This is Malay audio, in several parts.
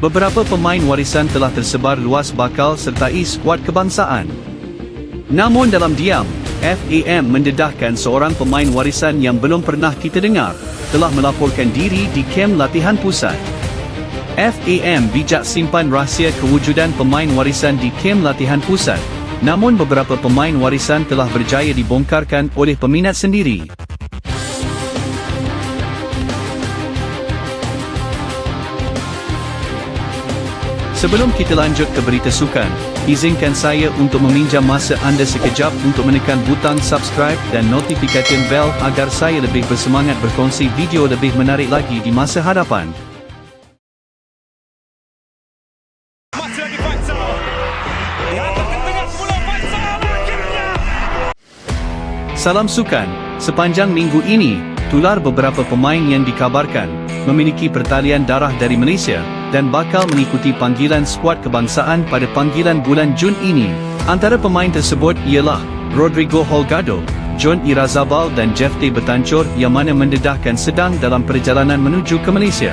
beberapa pemain warisan telah tersebar luas bakal sertai skuad kebangsaan. Namun dalam diam, FAM mendedahkan seorang pemain warisan yang belum pernah kita dengar, telah melaporkan diri di kem latihan pusat. FAM bijak simpan rahsia kewujudan pemain warisan di kem latihan pusat, namun beberapa pemain warisan telah berjaya dibongkarkan oleh peminat sendiri. Sebelum kita lanjut ke berita sukan, izinkan saya untuk meminjam masa anda sekejap untuk menekan butang subscribe dan notifikasi bell agar saya lebih bersemangat berkongsi video lebih menarik lagi di masa hadapan. Salam sukan, sepanjang minggu ini, tular beberapa pemain yang dikabarkan memiliki pertalian darah dari Malaysia dan bakal mengikuti panggilan skuad kebangsaan pada panggilan bulan Jun ini. Antara pemain tersebut ialah Rodrigo Holgado, John Irazabal dan Jeff Day Betancur yang mana mendedahkan sedang dalam perjalanan menuju ke Malaysia.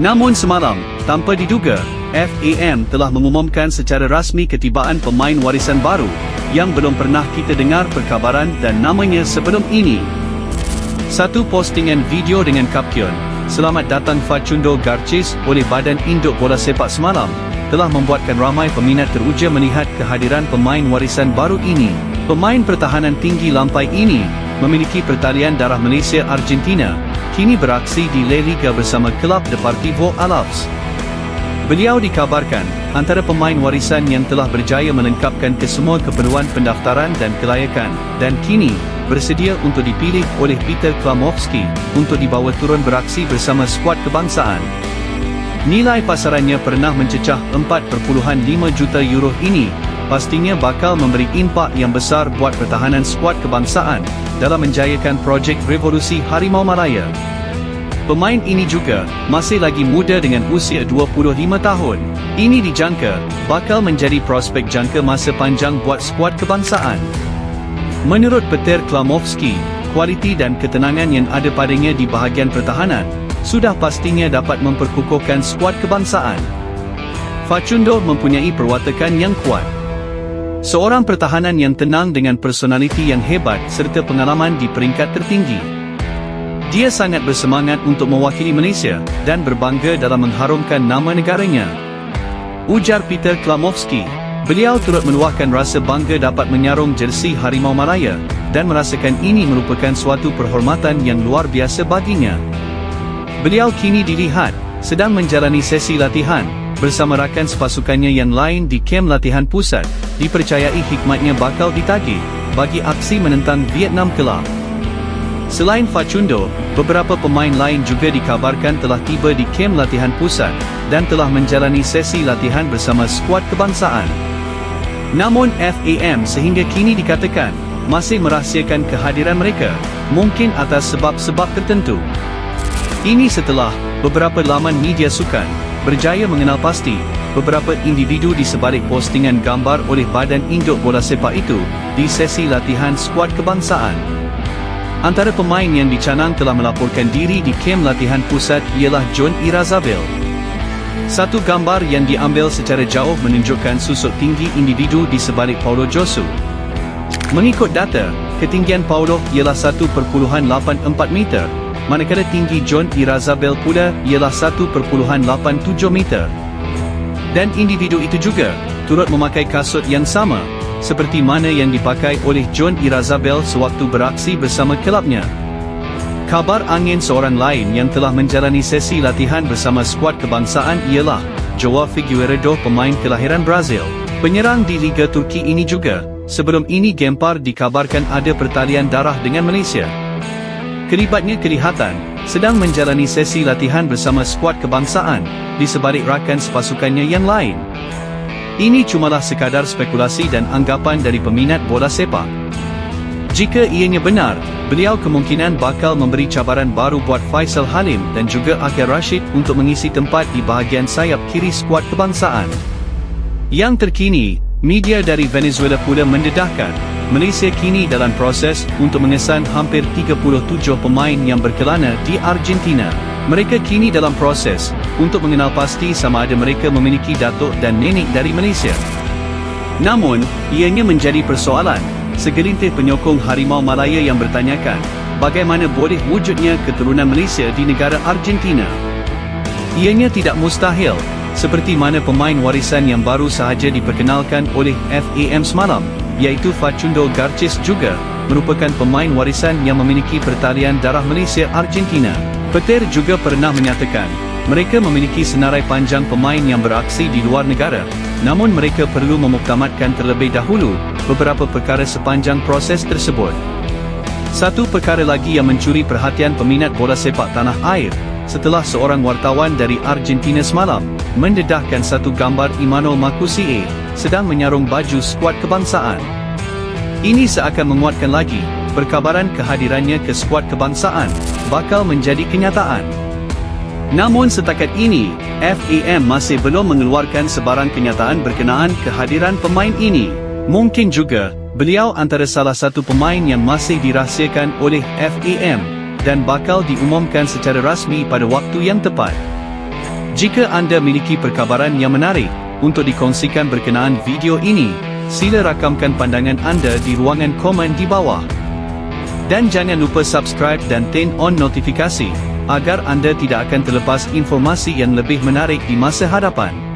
Namun semalam, tanpa diduga, FAM telah mengumumkan secara rasmi ketibaan pemain warisan baru yang belum pernah kita dengar perkabaran dan namanya sebelum ini. Satu postingan video dengan kaption, Selamat datang Facundo Garcis oleh Badan Induk Bola Sepak semalam, telah membuatkan ramai peminat teruja melihat kehadiran pemain warisan baru ini. Pemain pertahanan tinggi lampai ini, memiliki pertalian darah Malaysia Argentina, kini beraksi di La Liga bersama kelab Deportivo Alaves. Beliau dikabarkan antara pemain warisan yang telah berjaya melengkapkan kesemua keperluan pendaftaran dan kelayakan dan kini bersedia untuk dipilih oleh Peter Klamovski untuk dibawa turun beraksi bersama skuad kebangsaan. Nilai pasarannya pernah mencecah 4.5 juta euro ini pastinya bakal memberi impak yang besar buat pertahanan skuad kebangsaan dalam menjayakan projek revolusi Harimau Malaya. Pemain ini juga masih lagi muda dengan usia 25 tahun. Ini dijangka bakal menjadi prospek jangka masa panjang buat skuad kebangsaan. Menurut Peter Klamovski, kualiti dan ketenangan yang ada padanya di bahagian pertahanan sudah pastinya dapat memperkukuhkan skuad kebangsaan. Facundo mempunyai perwatakan yang kuat. Seorang pertahanan yang tenang dengan personaliti yang hebat serta pengalaman di peringkat tertinggi. Dia sangat bersemangat untuk mewakili Malaysia dan berbangga dalam mengharumkan nama negaranya. Ujar Peter Klamovski. Beliau turut meluahkan rasa bangga dapat menyarung jersi Harimau Malaya dan merasakan ini merupakan suatu perhormatan yang luar biasa baginya. Beliau kini dilihat sedang menjalani sesi latihan bersama rakan sepasukannya yang lain di kem latihan pusat, dipercayai hikmatnya bakal ditagih bagi aksi menentang Vietnam Kelab. Selain Facundo, beberapa pemain lain juga dikabarkan telah tiba di kem latihan pusat dan telah menjalani sesi latihan bersama skuad kebangsaan. Namun FAM sehingga kini dikatakan masih merahsiakan kehadiran mereka, mungkin atas sebab-sebab tertentu. Ini setelah beberapa laman media sukan berjaya mengenal pasti beberapa individu di sebalik postingan gambar oleh Badan Induk Bola Sepak itu di sesi latihan skuad kebangsaan. Antara pemain yang dicanang telah melaporkan diri di kem latihan pusat ialah John Irazabel. Satu gambar yang diambil secara jauh menunjukkan susut tinggi individu di sebalik Paulo Josu. Mengikut data, ketinggian Paulo ialah 1.84 meter, manakala tinggi John Irazabel pula ialah 1.87 meter. Dan individu itu juga turut memakai kasut yang sama seperti mana yang dipakai oleh John Irazabel sewaktu beraksi bersama kelabnya. Kabar angin seorang lain yang telah menjalani sesi latihan bersama skuad kebangsaan ialah Joao Figueiredo pemain kelahiran Brazil. Penyerang di Liga Turki ini juga, sebelum ini Gempar dikabarkan ada pertalian darah dengan Malaysia. Keribatnya kelihatan, sedang menjalani sesi latihan bersama skuad kebangsaan, di sebalik rakan sepasukannya yang lain. Ini cumalah sekadar spekulasi dan anggapan dari peminat bola sepak. Jika ianya benar, beliau kemungkinan bakal memberi cabaran baru buat Faisal Halim dan juga Akhil Rashid untuk mengisi tempat di bahagian sayap kiri skuad kebangsaan. Yang terkini, media dari Venezuela pula mendedahkan, Malaysia kini dalam proses untuk mengesan hampir 37 pemain yang berkelana di Argentina. Mereka kini dalam proses untuk mengenal pasti sama ada mereka memiliki datuk dan nenek dari Malaysia. Namun, ianya menjadi persoalan. Segelintir penyokong Harimau Malaya yang bertanyakan, bagaimana boleh wujudnya keturunan Malaysia di negara Argentina? Ianya tidak mustahil, seperti mana pemain warisan yang baru sahaja diperkenalkan oleh FAM semalam, iaitu Facundo Garces juga, merupakan pemain warisan yang memiliki pertalian darah Malaysia Argentina. Petir juga pernah menyatakan, mereka memiliki senarai panjang pemain yang beraksi di luar negara, namun mereka perlu memuktamadkan terlebih dahulu beberapa perkara sepanjang proses tersebut. Satu perkara lagi yang mencuri perhatian peminat bola sepak tanah air, setelah seorang wartawan dari Argentina semalam, mendedahkan satu gambar Immanuel Marcusie, sedang menyarung baju skuad kebangsaan. Ini seakan menguatkan lagi, perkabaran kehadirannya ke skuad kebangsaan, bakal menjadi kenyataan. Namun setakat ini, FAM masih belum mengeluarkan sebarang kenyataan berkenaan kehadiran pemain ini. Mungkin juga, beliau antara salah satu pemain yang masih dirahsiakan oleh FAM dan bakal diumumkan secara rasmi pada waktu yang tepat. Jika anda miliki perkabaran yang menarik untuk dikongsikan berkenaan video ini, sila rakamkan pandangan anda di ruangan komen di bawah. Dan jangan lupa subscribe dan turn on notifikasi agar anda tidak akan terlepas informasi yang lebih menarik di masa hadapan.